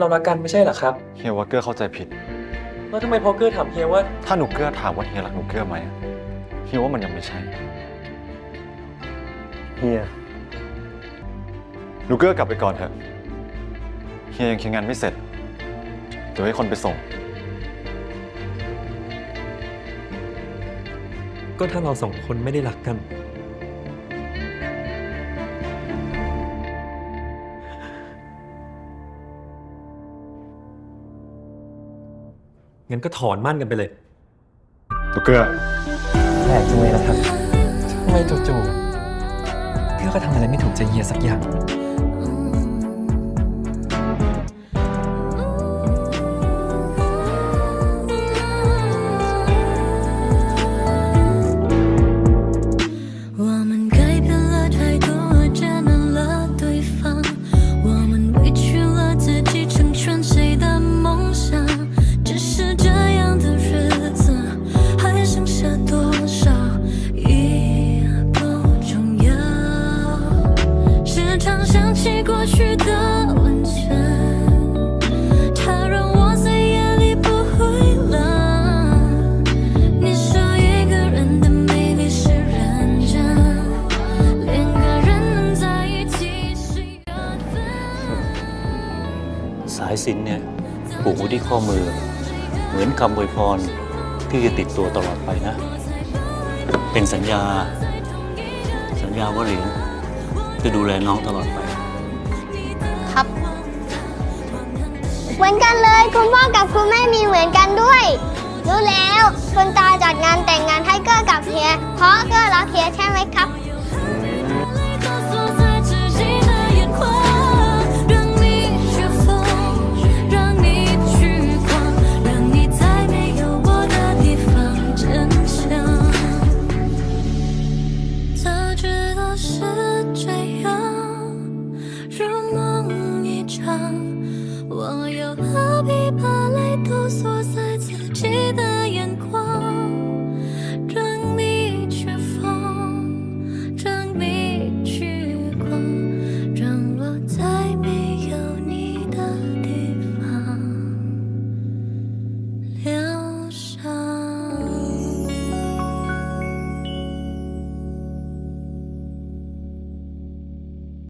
เรารักกันไม่ใช่เหรอครับ เฮียว่าเกอร์เข้าใจผิด แล้วทำไมพอเกอร์ถามเฮียว่า ถ้าหนูเกอร์ถามว่าเฮียรักหนูเกอร์ไหมเฮียว่ามันยังไม่ใช่ เฮีย หนูเกอร์กลับไปก่อนเถอะเฮียยังเคลียร์งานไม่เสร็จเดี๋ยวให้คนไปส่ง ก็ถ้าเราสองคนไม่ได้รักกัน งั้นก็ถอนมั่นกันไปเลยหนูเกอร์แปลกจังเลยนะครับทำไมจู่ๆเพื่อก็ทำอะไรไม่ถูกใจเฮียสักอย่าง 常想起过去的温存，它让我在夜里不会冷。你说一个人的美丽是认真，两个人能在一起是缘分。 สายสิญจนเนี่ยผูกไว้ที่ข้อมือ เหมือนคำอวยพรที่จะติดตัวตลอดไปนะ เป็นสัญญา สัญญาว่าเหรียญจะดูแลน้องตลอดไป ครับ เหมือนกันเลยคุณพ่อกับคุณแม่มีเหมือนกันด้วยรู้แล้วคุณตาจัดงานแต่งงานให้เกอร์กับเฮียเพราะเกอร์รักเฮียใช่ไหมครับ 何必把泪都锁在